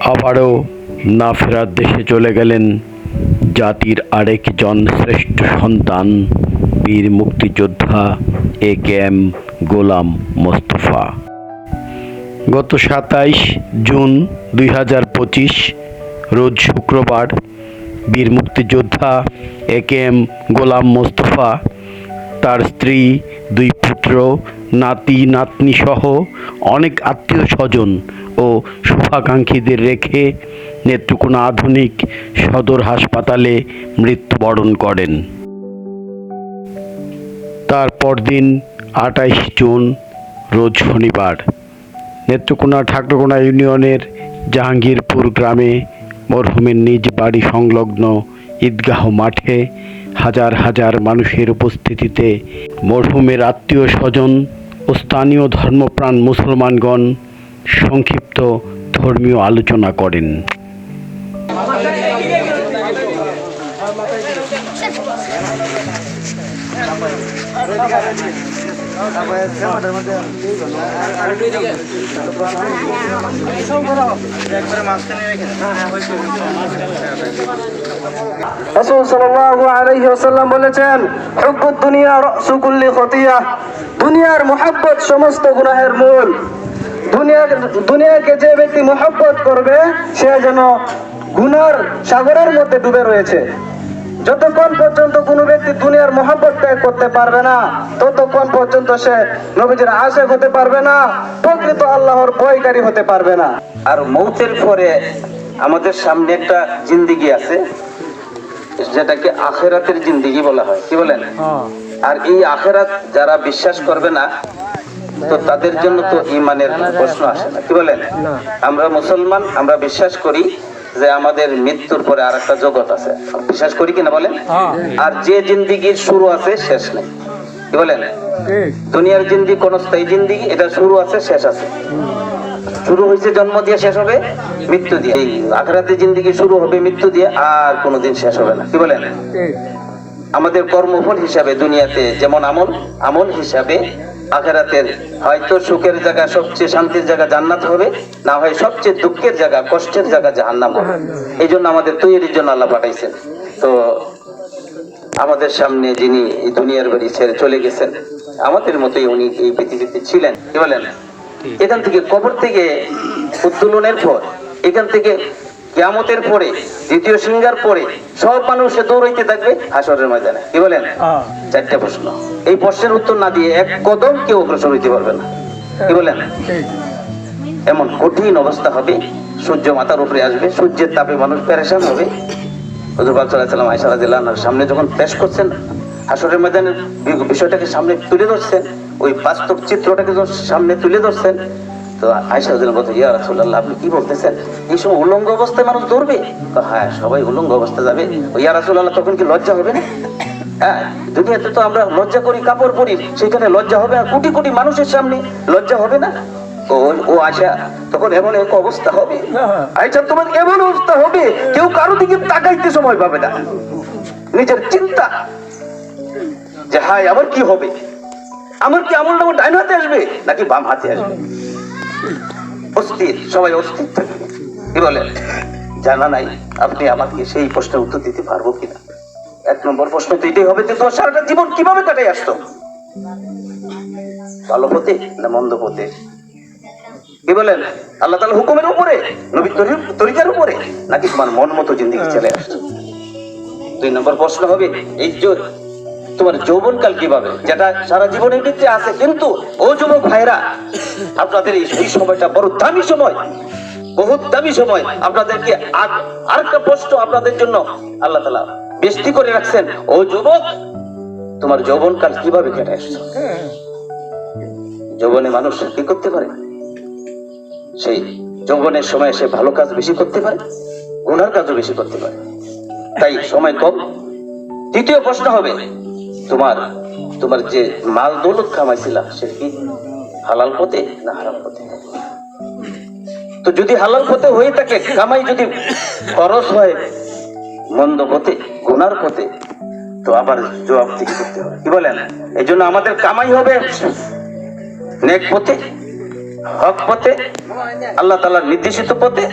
আবারও না ফেরার দেশে চলে গেলেন জাতির আরেকজন শ্রেষ্ঠ সন্তান, বীর মুক্তিযোদ্ধা এ কে এম গোলাম মোস্তফা। গত সাতাইশ জুন দুই হাজার পঁচিশ, রোজ শুক্রবার, বীর মুক্তিযোদ্ধা এ কে এম গোলাম মোস্তফা তার স্ত্রী, দুই পুত্র, নাতি নাতনি সহ অনেক আত্মীয় স্বজন ও শুভাকাঙ্ক্ষীদের রেখে নেত্রকোনা আধুনিক সদর হাসপাতালে মৃত্যুবরণ করেন। তার পরদিন আটাইশ জুন, রোজ শনিবার, নেত্রকোনা ঠাকুরকোনা ইউনিয়নের জাহাঙ্গীরপুর গ্রামে মরহুমের নিজ বাড়ি সংলগ্ন ঈদগাহ মাঠে হাজার হাজার মানুষের উপস্থিতিতে মরহুমের আত্মীয় স্বজন ও স্থানীয় ধর্মপ্রাণ মুসলমানগণ সংক্ষিপ্ত ধর্মীয় আলোচনা করেন। রাসূল সাল্লাল্লাহু আলাইহি ওয়াসাল্লাম বলেছেন হুব্বুদ দুনিয়া রাসু কুল্লি খতিয়া দুনিয়ার মোহাব্বত সমস্ত গুনাহের মূল। দুনিয়া দুনিয়াকে যে ব্যক্তি মোহাব্বত করবে সে যেন গুনার সাগরের মধ্যে ডুবে রয়েছে। যতক্ষণ পর্যন্ত কোনো ব্যক্তি দুনিয়ার মোহাব্বত ত্যাগ করতে পারবে না ততক্ষণ পর্যন্ত সে নবীজির আশেক হতে পারবে না প্রকৃত আল্লাহর ভয়কারী হতে পারবে না। আর মৌতের পরে আমাদের সামনে একটা জিন্দিগি আছে যেটাকে আখেরাতের জিন্দিগি বলা হয়। কি বলেন? আর এই আখেরাত যারা বিশ্বাস করবে না তো তাদের জন্য তো ইমানের প্রশ্ন আসে না। কি বলেন? আমরা মুসলমান আমরা বিশ্বাস করি যে আমাদের মৃত্যুর পরে আর একটা জগৎ আছে। বিশ্বাস করি কিনা বলেন? আর যে জিন্দিগির শুরু আছে শেষ নেই। কি বলেন? দুনিয়ার জিন্দি কোন স্থায়ী জিন্দিগি এটা শুরু আছে শেষ আছে। শুরু হয়েছে জন্ম দিয়ে শেষ হবে মৃত্যু দিয়ে। আখরাতে জিন্দিগি শুরু হবে মৃত্যু দিয়ে আর কোনোদিন শেষ হবে না। কি বলেন? আমাদের কর্মফল হিসাবে দুনিয়াতে যেমন আমল আমল হিসাবে আখেরাতের হয়তো সুখের জায়গা সবচেয়ে শান্তির জায়গা জান্নাত হবে না হয় সবচেয়ে দুঃখের জায়গা কষ্টের জায়গা জাহান্নাম হবে। এই জন্য আমাদের তৈরির জন্য আল্লাহ পাঠাইছেন। তো আমাদের সামনে যিনি এই দুনিয়ার বাড়ি ছেড়ে চলে গেছেন আমাদের মতোই উনি এই পৃথিবীতে ছিলেন। কি বলেন? এখান থেকে কবর থেকে উত্তোলনের পর এখান থেকে কিয়ামতের পরে দ্বিতীয় সিঙ্গার পরে সব মানুষ দৌড়াইতে থাকবে হাসরের ময়দানে। কি বলেন? চারটা প্রশ্ন। এই প্রশ্নের উত্তর না দিয়ে এক কদম কেউ অগ্রসর হইতে পারবে না। কি বলেন? এমন কঠিন অবস্থা হবে সূর্য মাথার উপরে আসবে সূর্যের তাপে মানুষ পেরেশান হবে। হুজুর পাক সাল্লাল্লাহু আলাইহি ওয়াসাল্লাম আয়েশা রাদিয়াল্লাহু আনহার সামনে যখন পেশ করছেন হাসরের ময়দানের বিষয়টাকে সামনে তুলে ধরছেন ওই বাস্তব চিত্রটাকে যখন সামনে তুলে ধরছেন তো বলতে ইয়া রাসূলুল্লাহ আপনি কি বলতেছেন? এই সময় উলঙ্গ অবস্থায় মানুষ দৌড়বে? হ্যাঁ সবাই উলঙ্গ যাবে। ও ইয়া রাসূলুল্লাহ তখন কি লজ্জা হবে না? হ্যাঁ দুনিয়াতে তো আমরা লজ্জা করি কাপড় পরি সেখানে লজ্জা হবে না কোটি কোটি মানুষের সামনে লজ্জা হবে না? ও আশা তখন এমন এক অবস্থা হবে। আচ্ছা তোমার এমন অবস্থা হবে কেউ কারও দিকে তাকাইতে সময় পাবে না। নিজের চিন্তা যে হাই আমার কি হবে? আমার কি আমল নামা ডাইন হাতে আসবে নাকি বাম হাতে আসবে? অস্থির সবাই অস্থির থাকবে কি বলেন? জানা নাই আপনি আমাকে সেই প্রশ্নের উত্তর দিতে পারব কিনা। এক নম্বর প্রশ্ন তো এটাই হবে যে তোমার সারাটা জীবন কীভাবে কাটাই আসতো? ভালো পথে না মন্দ পথে? কি বলেন? আল্লাহ তাআলা হুকুমের উপরে নবী তরি- তরিকার উপরে নাকি তোমার মন মতো জিন্দিগি চলে আসতো দুই নম্বর প্রশ্ন হবে এই যে তোমার যৌবনকাল কীভাবে? যেটা সারা জীবনের ভিত্তি আছে, কিন্তু ও যুবক ভাইরা আপনাদের এই সময়টা বড় দামি সময়। বহুত দামি সময়। আপনাদেরকে আর আরেকটা প্রশ্ন আপনাদের জন্য আল্লাহ তালা বেষ্টি করে রাখছেন। ও যুবক, তোমার যৌবনকাল কীভাবে কেটে আসছো? যৌবনে মানুষ কি করতে পারে? সেই যৌবনের সময় সে ভালো কাজ বেশি করতে পারে, গুনার কাজও বেশি করতে পারে। তাই সময় কম। দ্বিতীয় প্রশ্ন হবে তোমার তোমার যে মাল দৌলত কামাইছিলা সে কি হালাল পথে না হারাম পথে? তো যদি হালাল পথে হয়ে থাকে, কামাই যদি খরচ হয়, মন্দ পথে, গুনার পথে, তো আবার জবাব দিকে করতে হবে। কি বলেন? এই জন্য আমাদের কামাই হবে নেক পথে, হক পথে, আল্লাহ তালার নির্দেশিত পথে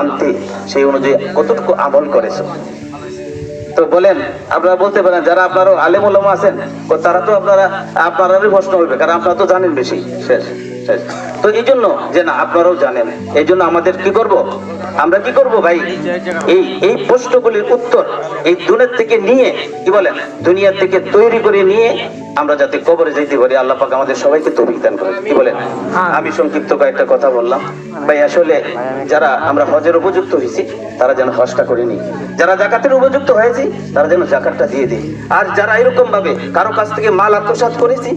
আনতে সেই অনুযায়ী কতটুকু আমল করেছ। তো বলেন, আপনারা বলতে পারেন, যারা আপনারও আলেম ওলামা আছেন তারা তো আপনারা, আপনারারই প্রশ্ন হবে কারণ আপনারা তো জানেন বেশি। শেষ শেষ। তো এই জন্য যে না, আপনারাও জানেন। এই জন্য আমাদের কি করব? আমরা কি করব ভাই? এই এই প্রশ্নগুলির উত্তর এই দুনিয়ার থেকে নিয়ে কি বলেন দুনিয়া থেকে তৈরি করে নিয়ে আমরা যাতে কবরে যেতে পারি আল্লাহ পাক আমাদের সবাইকে তৌফিক দান করেন। কি বলেন? আমি সংক্ষিপ্ত কয়েকটা কথা বললাম। ভাই আসলে যারা আমরা হজের উপযুক্ত হয়েছি তারা যেন হজটা করে নি যারা জাকাতের উপযুক্ত হয়েছি তারা যেন জাকাতটা দিয়ে দিই আর যারা এরকম ভাবে কারও কাছ থেকে মাল আত্মসাৎ করেছি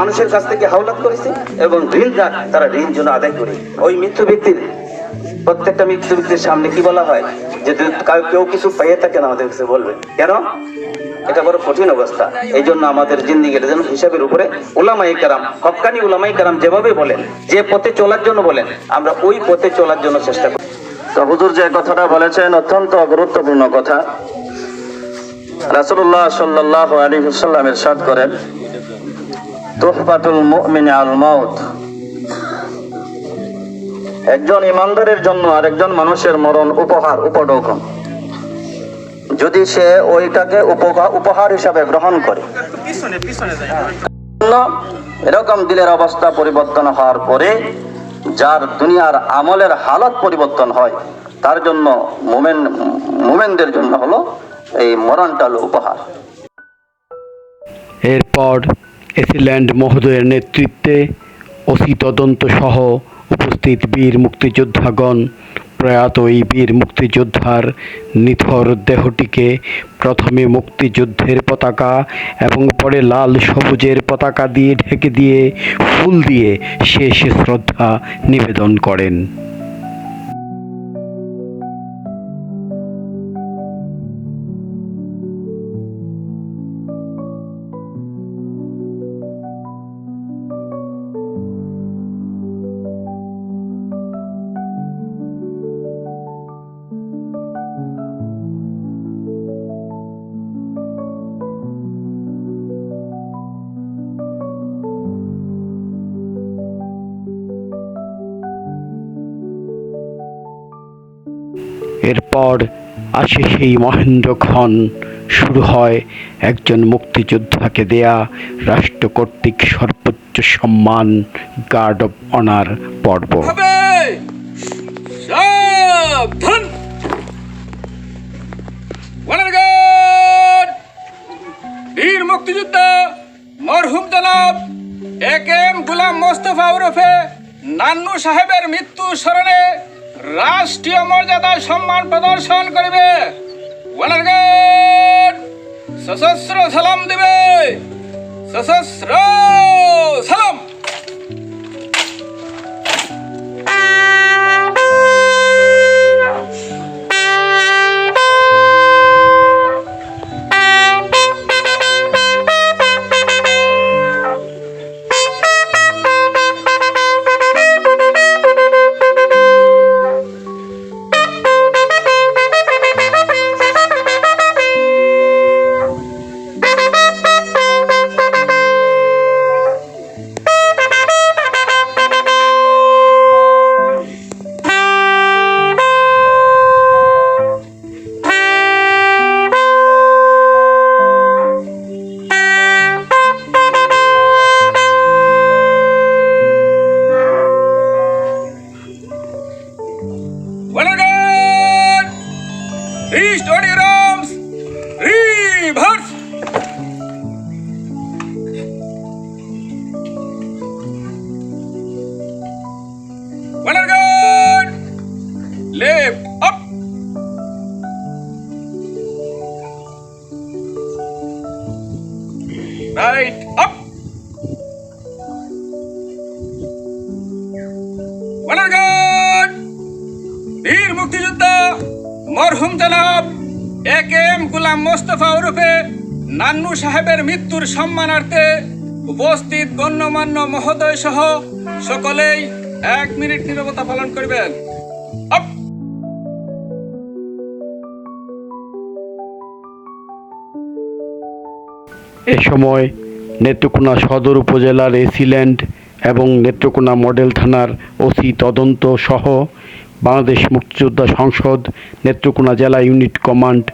মানুষের কাছ থেকে হাওলাত করেছি এবং ঋণদার তারা ঋণ যেন আদায় করে ওই মৃত্যু ব্যক্তির প্রত্যেকটা মৃত্যু ব্যক্তির সামনে কি বলা হয়? যে কেউ কিছু পাইয়ে থাকেন আমাদের কাছে বলবে। কেন? এটা বড় কঠিন অবস্থা। এই জন্য আমাদের জিন্দিগিটা যেন হিসাবের উপরে ওলামাই কারাম, হকানি ওলামাই কারাম যেভাবে বলেন, যে পথে চলার জন্য বলেন, আমরা ওই পথে চলার জন্য চেষ্টা করি। তো হুজুর যে কথাটা বলেছেন অত্যন্ত গুরুত্বপূর্ণ কথা। রাসূলুল্লাহ সাল্লাল্লাহু আলাইহি ওয়াসাল্লাম ইরশাদ করেন, তুহফাতুল মুমিনি আল একজন ইমানদারের জন্য আরেকজন মানুষের মরণ উপহার, উপঢৌকন। যদি সে ওইটাকে উপহার হিসাবে গ্রহণ করে এরকম দিলের অবস্থা পরিবর্তন হওয়ার পরে যার দুনিয়ার আমলের হালত পরিবর্তন হয়, তার জন্য মোমেন, মোমেনদের জন্য হলো এই মরণটা হলো উপহার। এরপর এসিল্যান্ড মহোদয়ের নেতৃত্বে ওসি তদন্ত সহ উপস্থিত বীর মুক্তিযোদ্ধাগণ, প্রয়াত এই বীর মুক্তিযোদ্ধার নিথর দেহটিকে প্রথমে মুক্তিযুদ্ধের পতাকা এবং পরে লাল সবুজের পতাকা দিয়ে ঢেকে দিয়ে ফুল দিয়ে শেষ শ্রদ্ধা নিবেদন করেন। এরপর আসে সেই মহেন্দ্রক্ষণ শুরু হয় একজন মুক্তিযোদ্ধাকে দেয়া রাষ্ট্র কর্তৃক সর্বোচ্চ সম্মান গার্ড অব অনার পর্ব। বীর মুক্তিযোদ্ধা, মরহুম জনাব এ কে এম গুলাম মোস্তফা ওরফে নান্নু সাহেবের মৃত্যু স্মরণে রাষ্ট্রীয় মর্যাদায় সম্মান প্রদর্শন করিবে। সশস্ত্র সালাম দিবে। সশস্ত্র সালাম। সাহেবের মৃত্যুর সম্মানার্থে উপস্থিত গণ্যমান্য মহোদয় সহ সকলেই এক মিনিট নিরবতা পালন করবেন! এ সময় নেত্রকোনা সদর উপজেলার এসিল্যান্ড এবং নেত্রকোনা মডেল থানার ওসি তদন্ত সহ বাংলাদেশ মুক্তিযোদ্ধা সংসদ নেত্রকোনা জেলা ইউনিট কমান্ড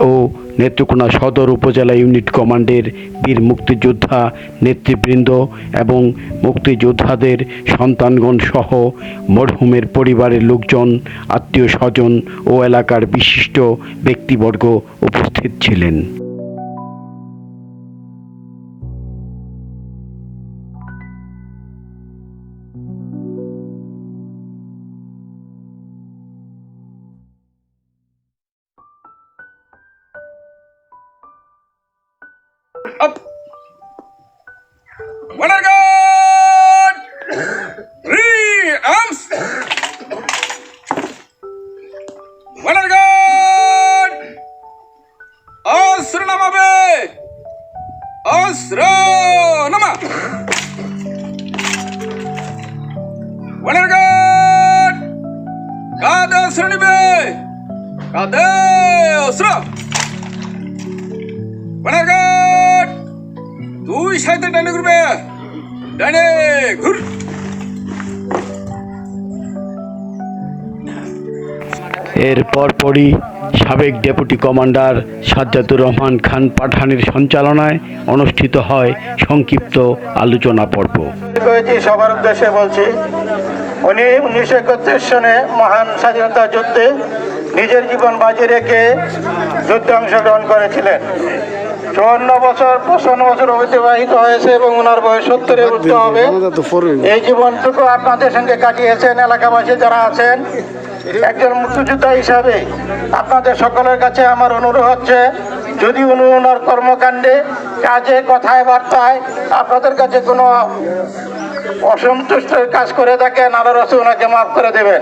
ও নেত্রকোনা সদর উপজেলা ইউনিট কমান্ডের বীর মুক্তিযোদ্ধা নেতৃবৃন্দ এবং মুক্তিযোদ্ধাদের সন্তানগণ সহ মরহুমের পরিবারের লোকজন, আত্মীয় স্বজন ও এলাকার বিশিষ্ট ব্যক্তিবর্গ উপস্থিত ছিলেন। ডেপুটি কমান্ডার সাজ্জাদুর রহমান খান পাঠানের সঞ্চালনায় অনুষ্ঠিত হয় সংক্ষিপ্ত আলোচনা পর্ব সবার উদ্দেশ্যে বলছি উনি উনিশশো একত্রিশ সনে মহান স্বাধীনতা যুদ্ধে নিজের জীবন বাজি রেখে যুদ্ধে অংশগ্রহণ করেছিলেন চুয়ান্ন বছর পঁচান্ন বছর অতিবাহিত হয়েছে এবং ওনার বয়স সত্তরে উঠতে হবে এই জীবনটুকু আপনাদের সঙ্গে কাটিয়েছেন এলাকাবাসী যারা আছেন একজন মুক্তিযোদ্ধা হিসাবে আপনাদের সকলের কাছে আমার অনুরোধ হচ্ছে, যদি উনি ওনার কর্মকাণ্ডে কাজে, কথায়, বার্তায় আপনাদের কাছে কোনো অসন্তুষ্ট কাজ করে থাকেন আল্লাহ রসুল ওনাকে মাফ করে দেবেন।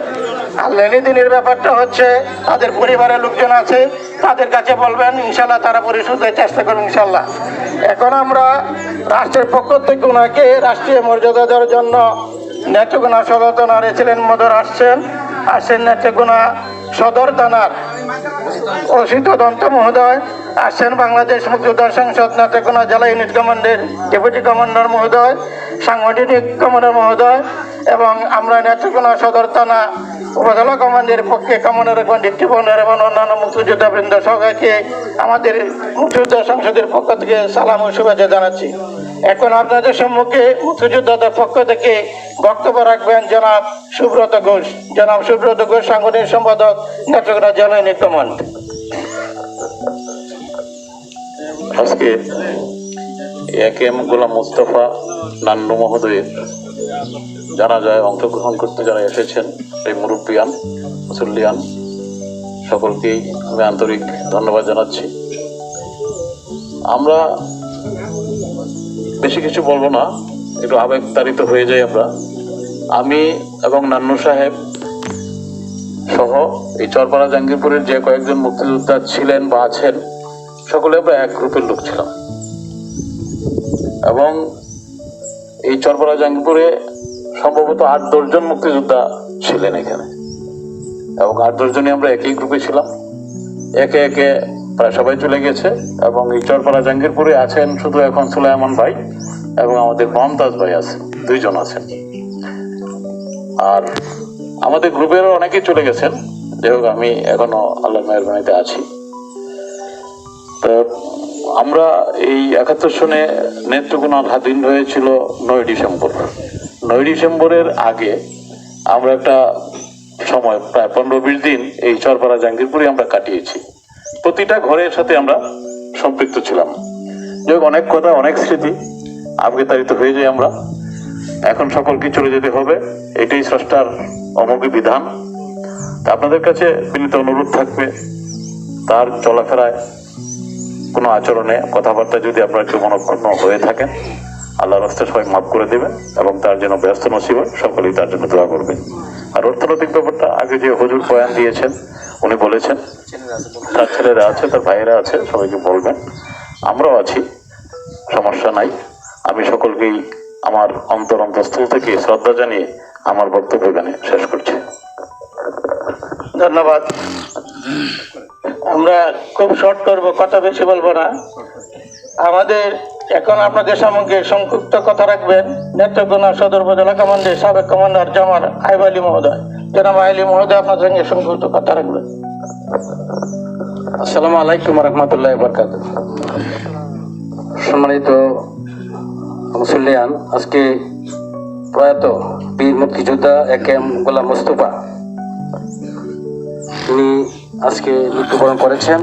আর লেনিদিনের ব্যাপারটা হচ্ছে, তাদের পরিবারের লোকজন আছে, তাদের কাছে বলবেন ইনশাল্লাহ তারা পরিশোধের চেষ্টা করবেন ইনশাল্লাহ এখন আমরা রাষ্ট্রের পক্ষ থেকে ওনাকে রাষ্ট্রীয় মর্যাদা দেওয়ার জন্য নেত্রকোনা সদর থানার এছিলেন মদর আসছেন। আসছেন নেত্রকোনা সদর থানার। অসিত দন্ত মহোদয় আসছেন বাংলাদেশ মুক্তিযোদ্ধা সংসদ নেত্রকোনা জেলা ইউনিট কমান্ডের ডেপুটি কমান্ডার মহোদয়, সাংগঠনিক কমান্ডার মহোদয় এবং আমরা নেত্রকোনা সদর থানা উপজেলা কমান্ডের পক্ষে কমান্ডার এবং ডিপ্টি কমান্ডার এবং অন্যান্য মুক্তিযোদ্ধা বৃন্দ আমাদের মুক্তিযোদ্ধা সংসদের পক্ষ থেকে সালাম ও শুভেচ্ছা জানাচ্ছি। এখন আপনাদের সম্মুখে মুক্তিযোদ্ধাদের পক্ষ থেকে বক্তব্য রাখবেন জনাব সুব্রত ঘোষ। জনাব সুব্রত ঘোষ, সাংগঠনিক সম্পাদক, নেত্রকোনা জেলা ইউনিট কমান্ড আজকে A K M Golam Mustafa Nannu মহোদয়ের জানা যায় অংশগ্রহণ করতে যারা এসেছেন, এই মুরব্বিয়ান, মুসল্লিয়ান, সকলকেই আমি আন্তরিক ধন্যবাদ জানাচ্ছি। আমরা বেশি কিছু বলব না। একটু আবেগতাড়িত হয়ে যাই আমরা। আমি এবং নান্নু সাহেব সহ এই চরপাড়া জাঙ্গিরপুরের যে কয়েকজন মুক্তিযোদ্ধা ছিলেন বা আছেন, সকলে আমরা এক গ্রুপের লোক ছিলাম। এবং এই চরপাড়া জাঙ্গিপুরে সম্ভবত আট দশজন মুক্তিযোদ্ধা ছিলেন এখানে। এবং আট দশজনই আমরা একই গ্রুপে ছিলাম। একে একে প্রায় সবাই চলে গেছে এবং এই চরপাড়া জাঙ্গিরপুরে আছেন শুধু এখন সুলাইমান ভাই এবং আমাদের মমতাজ ভাই আছেন দুইজন আছেন। আর আমাদের গ্রুপেরও অনেকেই চলে গেছেন। যাই হোক, আমি এখনও আল্লাহ মেহরবানিতে আছি। তো আমরা এই একাত্তর সনে নেত্রকোনা স্বাধীন হয়েছিল নয় ডিসেম্বর। নয় ডিসেম্বরের আগে আমরা একটা সময়, প্রায় পনেরো বিশ দিন এই চরপাড়া জাঙ্গিরপুরে আমরা কাটিয়েছি। প্রতিটা ঘরের সাথে আমরা সম্পৃক্ত ছিলাম। যাই অনেক কথা, অনেক স্মৃতি আবেগতাড়িত হয়ে যাই আমরা। এখন সকলকে চলে যেতে হবে, এটাই স্রষ্টার অমোঘী বিধান। তা আপনাদের কাছে বিনীত অনুরোধ থাকবে, তার চলাফেরায় কোনো আচরণে কথাবার্তা যদি আপনার কেউ মনক্ষুণ্ণ হয়ে থাকেন আল্লাহ রাস্তা সবাই মাফ করে দেবেন এবং তার জন্য ব্যস্ত নসিব সকলেই তার জন্য দোয়া করবেন। আর অর্থনৈতিক ব্যাপারটা আগে যে হুজুর বয়ান দিয়েছেন উনি বলেছেন, তার ছেলেরা আছে, তার ভাইয়েরা আছে, সবাইকে বলবেন। আমরাও আছি, সমস্যা নাই। আমি সকলকেই আমার অন্তর অন্তঃস্থল থেকে শ্রদ্ধা জানিয়ে আমার বক্তব্য এখানে শেষ করছি। ধন্যবাদ। আমরা খুব শর্ট করব, কথা বেশি বলব না। আমাদের এখন আপনাদের সামনে সংক্ষিপ্ত কথা রাখবেন। নেত্রকোনা সদর উপজেলা কমান্ডের সাবেক কমান্ডার জামার আইব আলী মহোদয়। জনাব আলী মহোদয়, আপনার সঙ্গে সংক্ষিপ্ত কথা রাখবেন। আসসালামু আলাইকুম রহমতুল্লাহ বরকাত সম্মানিত মুসল্লিয়ান, আজকে প্রয়াত বীর মুক্তিযোদ্ধা এ কে এম গোলাম মোস্তফা, তিনি আজকে মৃত্যুবরণ করেছেন।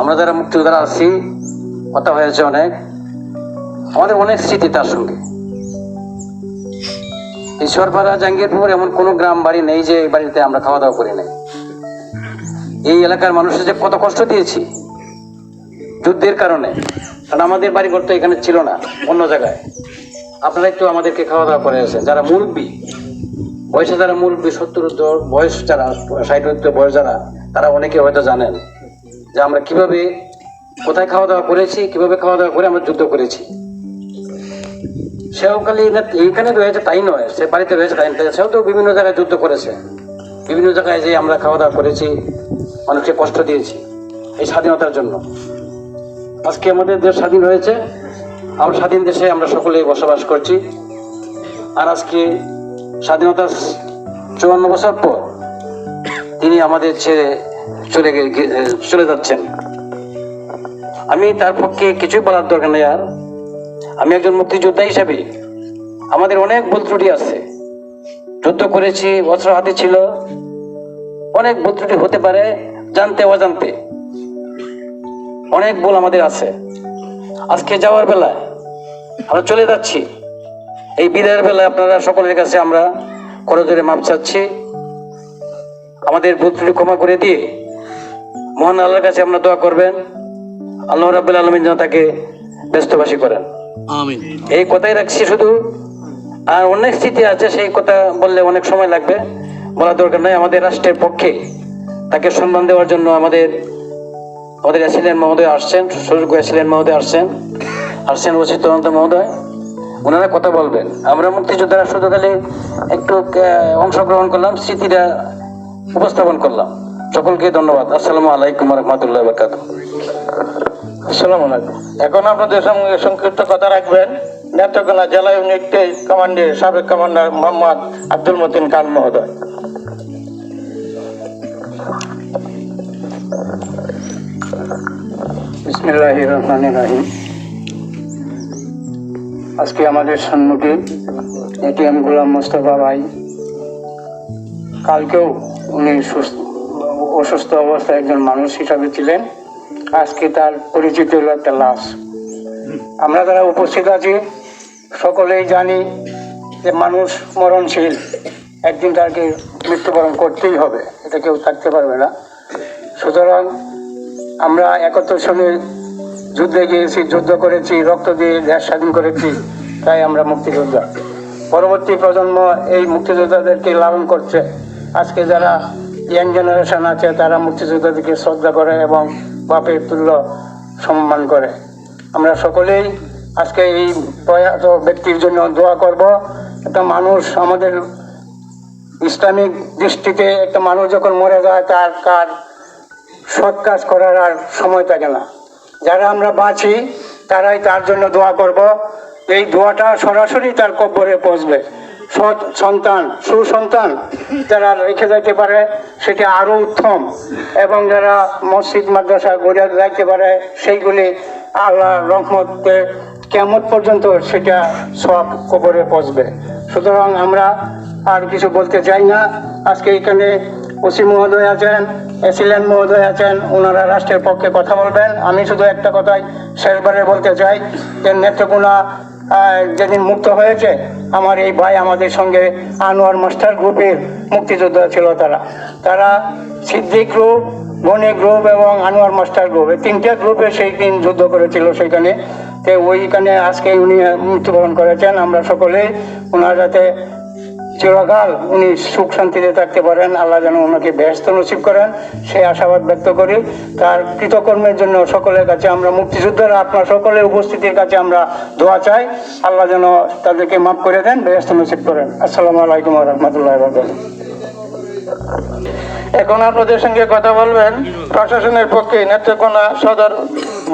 আমরা যারা মুক্তিযোদ্ধারা আছি, কথা হয়েছে অনেক। আমাদের অনেক স্মৃতি তার সঙ্গে। ঈশ্বরপাড়া জাঙ্গিরপুর এমন কোনো গ্রাম বাড়ি নেই যে এই বাড়িতে আমরা খাওয়া দাওয়া করি নাই। এই এলাকার মানুষের যে কত কষ্ট দিয়েছি যুদ্ধের কারণে। কারণ আমাদের বাড়ি ঘর তো এখানে ছিল না, অন্য জায়গায়। আপনারা একটু আমাদেরকে খাওয়া দাওয়া করে এসেছেন যারা মুরব্বী, বয়সে যারা মুরব্বী, সত্তর বয়স যারা, ষাট বয়স যারা, তারা অনেকে হয়তো জানেন। যে আমরা কীভাবে, কোথায় খাওয়া দাওয়া করেছি, কীভাবে খাওয়া দাওয়া করে আমরা যুদ্ধ করেছি। সেও খালি এইখানে রয়েছে তাই নয়, সে বাড়িতে রয়েছে তাই সেও তো বিভিন্ন জায়গায় যুদ্ধ করেছে। বিভিন্ন জায়গায় যে আমরা খাওয়া দাওয়া করেছি, মানুষকে কষ্ট দিয়েছি এই স্বাধীনতার জন্য। আজকে আমাদের দেশ স্বাধীন হয়েছে। আমরা স্বাধীন দেশে আমরা সকলেই বসবাস করছি। আর আজকে স্বাধীনতার চুয়ান্ন বছর পর তিনি আমাদের ছেড়ে চলে চলে যাচ্ছেন। আমি তার পক্ষে কিছুই বলার দরকার নেই আর। আমি একজন মুক্তিযোদ্ধা হিসাবে আমাদের অনেক ভুল ত্রুটি আছে। যুদ্ধ করেছি, অস্ত্র হাতে ছিল। অনেক ভুল ত্রুটি হতে পারে, জানতে, অজান্তে। অনেক ভুল আমাদের আছে। আজকে যাওয়ার বেলায় আমরা চলে যাচ্ছি। এই বিদায়ের বেলায় আপনারা সকলের কাছে আমরা করজোরে মাপ চাচ্ছি। আমাদের ভুল ত্রুটি ক্ষমা করে দিয়ে মহান আল্লাহর কাছে আমরা দোয়া করবেন। আল্লাহ রাবুল আলমিন যেন তাকে ব্যস্তবাসী করেন। এই কথাই রাখছি শুধু। আর অনেক স্থিতি আছে সেই কথা বললে অনেক সময় লাগবে। বলা দরকার নাই আমাদের রাষ্ট্রের পক্ষে তাকে সম্মান দেওয়ার জন্য আমাদের আমাদের অ্যাসিলেন্ট মহোদয় আসছেন সুযোগ অ্যাসিলেন্ট মহোদয় আসছেন। আসছেন ওসি তদন্ত মহোদয়। ওনারা কথা বলবেন। আমরা মুক্তিযোদ্ধারা শুধু খালি একটু অংশগ্রহণ করলাম স্মৃতিটা উপস্থাপন করলাম। সকলকে ধন্যবাদ। আসসালামু আলাইকুম রহমতুল্লাহ বরকাত আসসালামু আলাইকুম। এখন আপনাদের সঙ্গে সংক্ষিপ্ত কথা রাখবেন। নেত্রকোনা জেলা ইউনিট কমান্ডের, সাবেক কমান্ডার মোহাম্মদ আব্দুল মতিন খান মহোদয়। আজকে আমাদের সম্মুখে এটিএম গোলাম মোস্তফা ভাই, কালকেও উনি সুস্থ অসুস্থ অবস্থায় একজন মানুষ হিসাবে ছিলেন। আজকে তার পরিচিত হলো একটা লাশ। আমরা যারা উপস্থিত আছি, সকলেই জানি যে মানুষ মরণশীল। একদিন তাকে মৃত্যুবরণ করতেই হবে, এটা কেউ থাকতে পারবে না। সুতরাং আমরা একত্র সনে যুদ্ধে গিয়েছি, যুদ্ধ করেছি, রক্ত দিয়ে দেশ স্বাধীন করেছি, তাই আমরা মুক্তিযোদ্ধা। পরবর্তী প্রজন্ম এই মুক্তিযোদ্ধাদেরকে লালন করছে। আজকে যারা ইয়াং জেনারেশন আছে, তারা মুক্তিযোদ্ধাদেরকে শ্রদ্ধা করে এবং বাপের তুল্য সম্মান করে। আমরা সকলেই আজকে এই প্রয়াত ব্যক্তির জন্য দোয়া করব। একটা মানুষ আমাদের ইসলামিক দৃষ্টিতে একটা মানুষ যখন মরে যায়, তার কার সৎ কাজ করার আর সময় থাকে না। যারা আমরা বাঁচি, তারাই তার জন্য দোয়া করব। এই দোয়াটা সরাসরি তার কব্বরে পৌঁছবে। সৎ সন্তান, সুসন্তান যারা রেখে যাইতে পারে, সেটা আরও উত্তম। এবং যারা মসজিদ, মাদ্রাসা গড়ে যাইতে পারে, সেইগুলি আল্লাহ রহমতে কেমন পর্যন্ত সেটা সব কবরে পৌঁছবে। সুতরাং আমরা আর কিছু বলতে চাই না। আজকে এখানে ওসি মহোদয় আছেন, এসিলেন মহোদয় আছেন ওনারা রাষ্ট্রের পক্ষে কথা বলবেন। আমি শুধু একটা কথাই শেষবারে বলতে চাই যে নেত্রকোনা যেদিন মুক্ত হয়েছে, আমার এই ভাই আমাদের সঙ্গে আনোয়ার মাস্টার গ্রুপের মুক্তিযোদ্ধা ছিল তারা। তারা সিদ্দিক গ্রুপ বনে গ্রুপ এবং আনোয়ার মাস্টার গ্রুপ এই তিনটা গ্রুপে সেই দিন যুদ্ধ করেছিল সেখানে। তো ওইখানে আজকে উনি মৃত্যুবরণ করেছেন। আমরা সকলে ওনার যাতে চিরকাল উনি সুখ শান্তিতে থাকতে পারেন, আল্লাহ যেন ওনাকে ব্যস্ত নসিব করেন সেই আশাবাদ ব্যক্ত করি। তার কৃতকর্মের জন্য সকলের কাছে আমরা মুক্তিযোদ্ধারা আপনার সকলের উপস্থিতির কাছে আমরা দোয়া চাই। আল্লাহ যেন তাদেরকে মাফ করে দেন, ব্যস্ত নসিব করেন। আসসালামু আলাইকুম রহমতুল্লাহ এখন আপনাদের সঙ্গে কথা বলবেন প্রশাসনের পক্ষে নেত্রকোনা সদর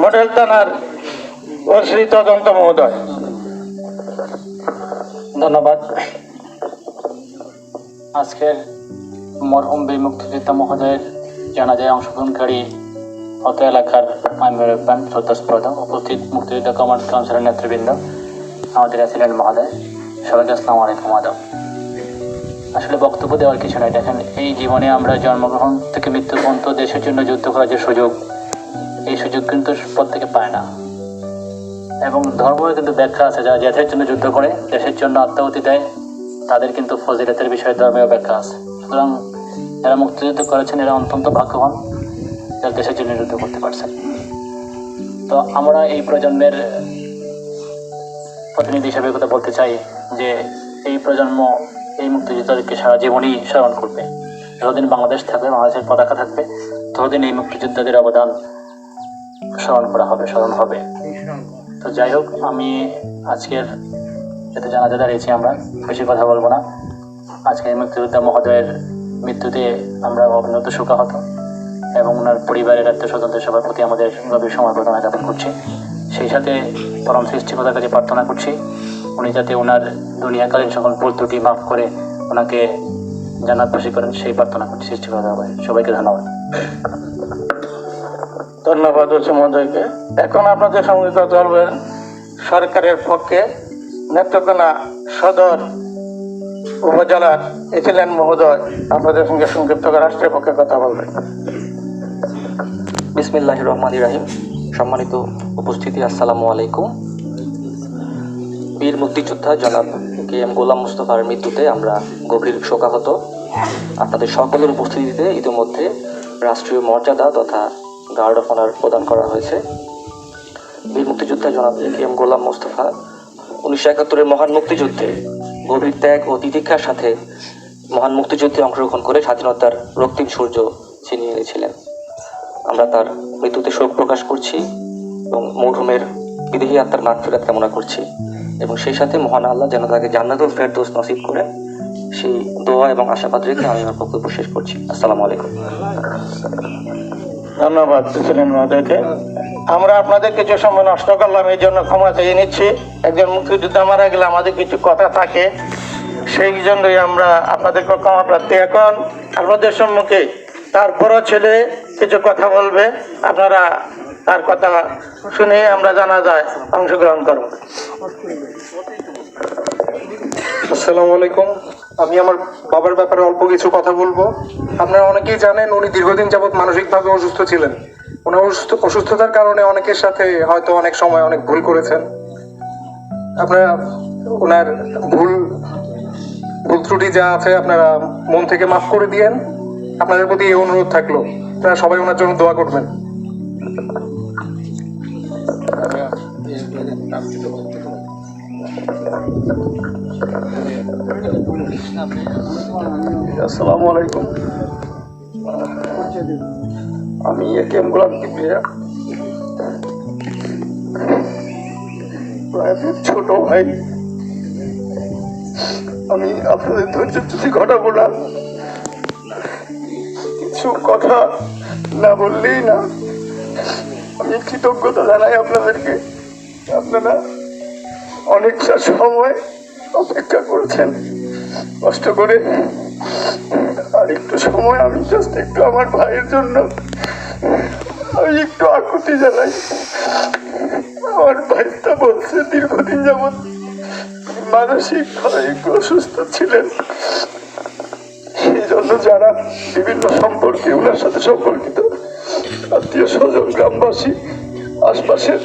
মডেল থানার ওসি তদন্ত মহোদয়। ধন্যবাদ। আজকের মরহুম বীর মুক্তিযোদ্ধা মহোদয়ের জানাজায় অংশগ্রহণকারী হত এলাকার মাইমেরবান শ্রদ্ধাস্পদ উপস্থিত মুক্তিযোদ্ধা কমান্ড কাউন্সিলের নেতৃবৃন্দ, আমাদের অ্যাসিডেন্ট মহোদয়। সবাইকে আসসালামু আলাইকুম, আদব। আসলে বক্তব্য দেওয়ার কিছু নাই। দেখেন, এই জীবনে আমরা জন্মগ্রহণ থেকে মৃত্যু পর্যন্ত দেশের জন্য যুদ্ধ করার যে সুযোগ, এই সুযোগ কিন্তু প্রত্যেকে পায় না। এবং ধর্মের কিন্তু ব্যাখ্যা আছে, যারা জাতির জন্য যুদ্ধ করে, দেশের জন্য আত্মাহতি দেয় তাদের কিন্তু ফজিলতের বিষয়ে ধর্মীয় ব্যাখ্যা আছে। সুতরাং যারা মুক্তিযুদ্ধ করেছেন, এরা অত্যন্ত ভাগ্যবান যারা দেশের জন্য যুদ্ধ করতে পারছেন তো আমরা এই প্রজন্মের প্রতিনিধি হিসেবে কথা বলতে চাই যে, এই প্রজন্ম এই মুক্তিযুদ্ধকে সারা জীবনই স্মরণ করবে। যতদিন বাংলাদেশ থাকবে, বাংলাদেশের পতাকা থাকবে, ততদিন এই মুক্তিযোদ্ধাদের অবদান স্মরণ করা হবে, স্মরণ হবে। তো যাই হোক, আমি আজকের যাতে জানাতে দাঁড়িয়েছি আমরা, বেশি কথা বলব না। আজকে মুক্তিযোদ্ধা মহোদয়ের মৃত্যুতে আমরা অভিনত শোকাহত এবং ওনার পরিবারের আত্মীয় স্বজনদের সবার প্রতি আমাদের গভীর সমবেদনা জ্ঞাপন করছি। সেই সাথে পরম সৃষ্টিকতার কাছে প্রার্থনা করছি, উনি যাতে ওনার দুনিয়াকালীন সকল ভুল ত্রুটি মাফ করে ওনাকে জান্নাতবাসী করেন, সেই প্রার্থনা করছি সৃষ্টিকতা সবাইকে ধন্যবাদ। ধন্যবাদ ওসি মহোদয়কে। এখন আপনাদের সঙ্গে কথা বলবেন সরকারের পক্ষে নেত্রকোনা সদর উপজেলার এছিলেন মহোদয়। আপনাদের সঙ্গে সংক্ষিপ্ত রাষ্ট্রের পক্ষে কথা বলবেন বিসমিল্লাহ রহমান রাহিম। সম্মানিত উপস্থিতি, আসসালামু আলাইকুম। বীর মুক্তিযোদ্ধা জনাব কে এম গোলাম মুস্তফার মৃত্যুতে আমরা গভীর শোকাহত। আপনাদের সকলের উপস্থিতিতে ইতিমধ্যে রাষ্ট্রীয় মর্যাদা তথা গার্ড অফ অনার প্রদান করা হয়েছে। বীর মুক্তিযোদ্ধা জনাব কে এম গোলাম মুস্তফা উনিশশো একাত্তরের মহান মুক্তিযুদ্ধে গভীর ত্যাগ ও তিতিক্ষার সাথে মহান মুক্তিযুদ্ধে অংশগ্রহণ করে স্বাধীনতার রক্তিম সূর্য ছিনিয়ে এনেছিলেন। আমরা তার মৃত্যুতে শোক প্রকাশ করছি এবং মরহুমের বিদেহী আত্মার মাগফিরাত কামনা করছি এবং সেই সাথে মহান আল্লাহ যেন তাকে জান্নাতুল ফেরদৌস নসিব করে সেই দোয়া এবং আশাবাদ রেখে আমি আমার বক্তব্য শেষ করছি। আসসালামু আলাইকুম। ধন্যবাদ ছিলেন মহোদয়কে। আমরা আপনাদের কিছু সময় নষ্ট করলাম, এই জন্য ক্ষমা চেয়ে নিচ্ছি। একজন মুক্তিযোদ্ধা মারা গেলে আমাদের কিছু কথা থাকে, সেই জন্যই আমরা আপনাদেরকে ক্ষমা প্রার্থী। এখন আপনাদের সম্মুখে তার বড় ছেলে কিছু কথা বলবে, আপনারা তার কথা শুনে আমরা জানা যায় অংশগ্রহণ করব। আসসালামু আলাইকুম। আমি আমার বাবার ব্যাপারে অল্প কিছু কথা বলব। আপনারা অনেকেই জানেন, উনি দীর্ঘদিন যাবৎ মানসিকভাবে অসুস্থ ছিলেন। ওনার অসুস্থ, অসুস্থতার কারণে অনেকের সাথে হয়তো অনেক সময় অনেক ভুল করেছেন। আপনারা ওনার ভুল ভুল ত্রুটি যা আছে আপনারা মন থেকে মাফ করে দিয়েন। আপনাদের প্রতি এই অনুরোধ থাকল। আপনারা সবাই ওনার জন্য দোয়া করবেন। আসসালামু আলাইকুম। আমি এটিএম গোলাম কিবরিয়া প্রয়াতের ছোট ভাই। আমি আপনাদের ধৈর্য যদি ঘটাবো না, কিছু কথা না বললেই না। আমি কৃতজ্ঞতা জানাই আপনাদেরকে। আপনারা অনেকটা সময় অপেক্ষা করেছেন। কষ্ট করে একটু সময়, আমি জাস্ট একটু আমার ভাইয়ের জন্য, আমি একটু আকুতি জানাই। আমার ভাইটা বলছে, দীর্ঘদিন যাবৎ মানসিকভাবে একটু অসুস্থ ছিলেন। সেই জন্য যারা বিভিন্ন সম্পর্কে ওনার সাথে সম্পর্কিত আত্মীয় স্বজন, গ্রামবাসী, আশপাশের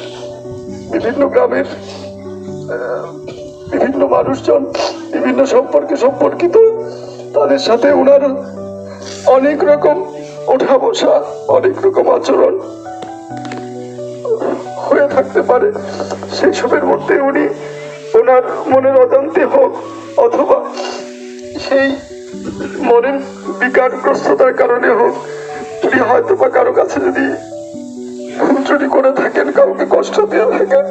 বিভিন্ন গ্রামের বিভিন্ন মানুষজন, বিভিন্ন সম্পর্কে সম্পর্কিত তাদের সাথে ওনার অনেক রকম ওঠা বসা অনেক রকম আচরণ হয়ে থাকতে পারে। সেই সবের মধ্যে উনি ওনার মনের অজান্তে হোক অথবা সেই মনের বিকারগ্রস্ততার কারণে হোক, উনি হয়তো বা কারও কাছে যদি ভুল করে থাকেন, কাউকে কষ্ট দিয়ে থাকেন,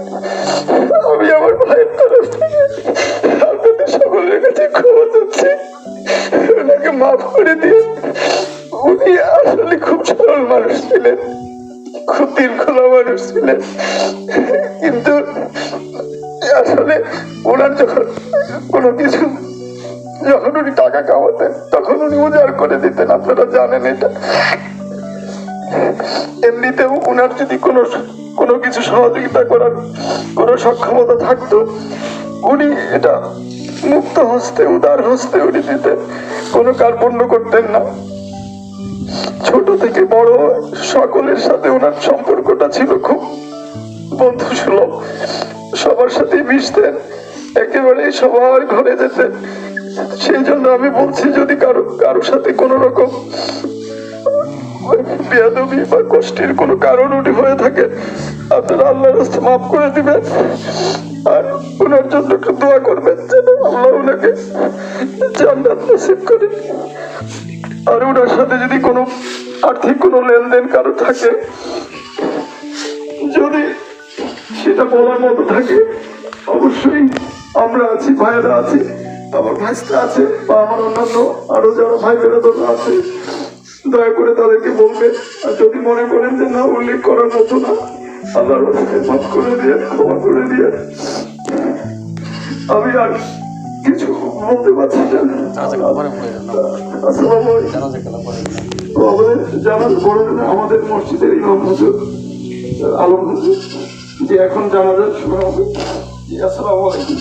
আমি আমার ভাইয়ের তরফ থেকে আপনাদের সকলের কাছে ক্ষমা ওনাকে মাফ করে দিয়ে উনি আসলে খুব সরল মানুষ ছিলেন। খুব দিলখোলা মানুষ ছিলেন। কিন্তু আসলে ওনার যখন কোনো কিছু, যখন উনি টাকা কামাতেন, তখন উনি উজাড় করে দিতেন। আপনারা জানেন এটা। এমনিতেও ওনার যদি কোনো কোনো কিছু সহযোগিতা করার কোনো সক্ষমতা থাকতো, উনি এটা মুক্ত হস্তে, উদার হস্তে উনি দিতেন। কোনো কার্পণ্য করতেন না। ছোট থেকে বড় সকলের সাথে ওনার সম্পর্কটা ছিল খুব বন্ধু সুলভ সবার সাথে মিশতেন। একেবারে সবার ঘরে যেতেন। সেই জন্য আমি বলছি, যদি কারও কারও সাথে কোনো রকম কষ্টের কারণ হয়ে থাকে, আপনারা আল্লাহর মাফ করে দিবেন। আর ওনার জন্য একটু দোয়া করবেন যেন আল্লাহ ওনাকে জান্নাত নসিব করে আর ওনার সাথে যদি কোনো আর্থিক কোনো লেনদেন কারও থাকে, যদি সেটা বলার মতো থাকে, অবশ্যই আমরা আছি, ভাইয়েরা আছি, আমার ভাইস্তা আছে, বা আমার অন্যান্য আরও যারা ভাই বেরোদরা আছে দয়া করে তাদেরকে বলবেন আর যদি মনে করেন যে না উল্লেখ করার মতো না আল্লাহর রাস্তায় মাফ করে দিয়ে ক্ষমা করে দিয়ে আমি আর কিছু বলতে পারছি না। আমাদের জানার বড় আমাদের মসজিদের ইমাম হুজুর আলম হুজুর যে এখন জানাজার সময় হবে। আসসালামু আলাইকুম।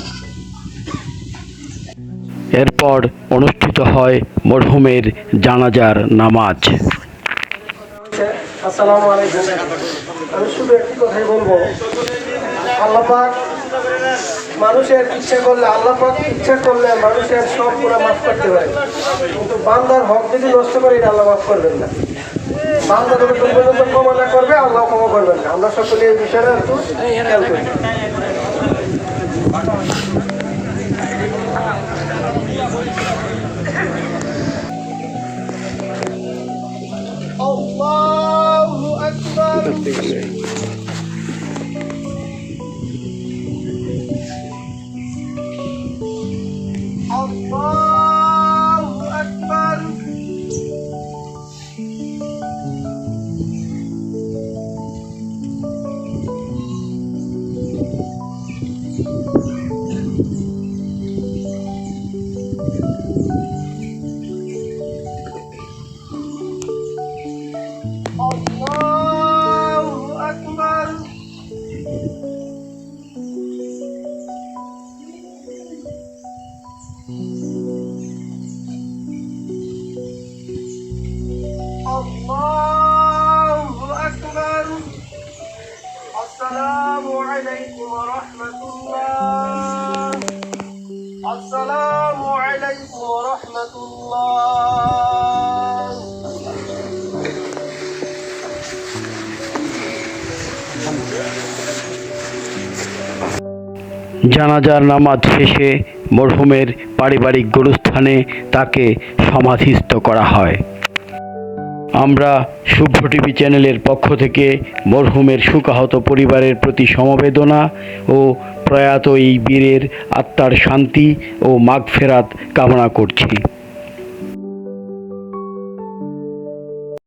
এরপর অনুষ্ঠিত হয় মরহুমের জানাজার নামাজ। মানুষের ইচ্ছা করলে, আল্লাহ ইচ্ছা করলে মানুষের সব পুরো মাফ করতে পারে। কিন্তু বান্দার হক যদি নষ্ট করে, এটা আল্লাহ মাফ করবেন না। বান্দা যতক্ষণ পর্যন্ত ক্ষমা না করবে, আল্লাহ ক্ষমা করবেন না। আমরা সকলে এই বিষয়টা একটু খেয়াল করি। Allahu Akbar. জানাজার নামাজ শেষে মরহুমের পারিবারিক গুরুস্থানে তাকে সমাধিস্থ করা হয়। আমরা শুভ্র টিভি চ্যানেলের পক্ষ থেকে মরহুমের সুকাহত পরিবারের প্রতি সমবেদনা ও প্রয়াত এই বীরের আত্মার শান্তি ও মাগফেরাত কামনা করছি।